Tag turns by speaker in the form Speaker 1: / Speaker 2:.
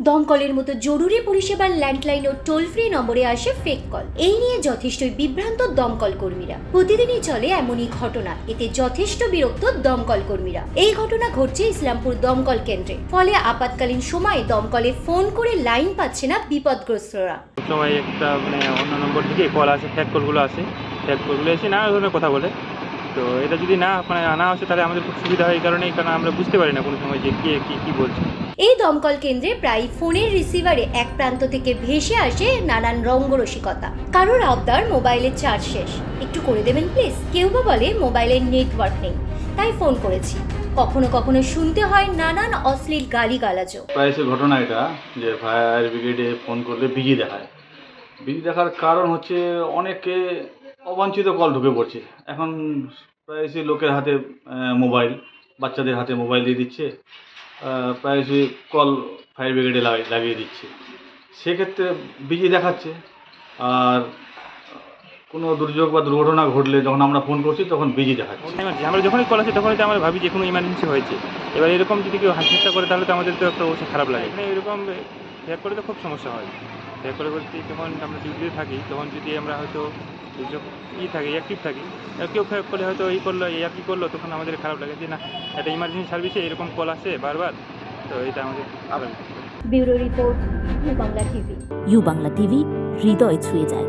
Speaker 1: দমকলের মতো জরুরি পরিষেবার ল্যান্ডলাইন ও টোল ফ্রি নম্বরে আসে ফেক কল এই নিয়ে যথেষ্টই বিভ্রান্ত দমকল কর্মীরা। প্রতিদিনই চলে এমনই ঘটনা। এতে যথেষ্ট বিরক্ত দমকল কর্মীরা। এই ঘটনা ঘটছে ইসলামপুর দমকল কেন্দ্রে। ফলে আপাতকালীন সময়ে দমকলে ফোন করে লাইন পাচ্ছে না বিপদগ্রস্তরা।
Speaker 2: সময় একটা মানে অন্য নম্বর থেকে কল আসে ফ্যাক কলগুলো আসে। ফ্যাক কলগুলো এসে নানা ধরনের কথা বলে। তো এটা যদি না মানে আনা আসে তাহলে আমাদের খুব সুবিধা হয় এই কারণেই কারণ আমরা বুঝতে পারি না কোনো সময় যে কে কী কী বলছে।
Speaker 1: এই দমকল কেন্দ্রে প্রায় ফোনের রিসিভারে এক প্রান্ত থেকে ভেসে আসে নানান রঙ্গরসিকতা। কারোর আবদার মোবাইলের চার্জ শেষ। একটু করে দেবেন প্লিজ? কেউ বা বলে মোবাইলের নেটওয়ার্ক নেই। তাই ফোন করেছি। কখনো কখনো শুনতে হয় নানান অশ্লীল গালিগালাজও।
Speaker 3: প্রায় সে ঘটনা এটা যে ফায়ার ব্রিগেডে ফোন করলে বিজি দেখায়। বিজি দেখার কারণ হচ্ছে অনেকে অবাঞ্ছিত কল ঢুকে পড়ছে। এখন প্রায়শই লোকের হাতে মোবাইল বাচ্চাদের হাতে মোবাইল দিয়ে দিচ্ছে। আহ, প্রায় সে কল ফায়ার ব্রিগেডে লাগিয়ে দিচ্ছে। সেক্ষেত্রে বিজি দেখাচ্ছে। আর কোনো দুর্যোগ বা দুর্ঘটনা ঘটলে যখন আমরা ফোন করছি তখন বিজি দেখাচ্ছে।
Speaker 2: Emergency, আমরা যখনই কল আসে তখনই তো আমরা ভাবি যে কোনো ইমার্জেন্সি হয়েছে। এবার এরকম যদি কেউ হাসিটা করে তাহলে তো আমাদের তো একটা অবশ্যই খারাপ লাগে। এখানে এরকম ফ্যাক করে তো খুব সমস্যা হয়। ফ্যাক করে বলতে যখন আমরা ডিউটিতে থাকি তখন যদি আমরা হয়তো ই থাকে অ্যাক্টিভ থাকি আর কেউ খারাপ করলে হয়তো এই করল এই আর করল তখন আমাদের খারাপ লাগে যে না একটা ইমার্জেন্সি সার্ভিসে এরকম কল আসে বারবার তো এটা আমাদের খারাপ লাগে।
Speaker 1: Bureau report U Bangla TV
Speaker 4: U Bangla TV হৃদয় ছুঁয়ে যায়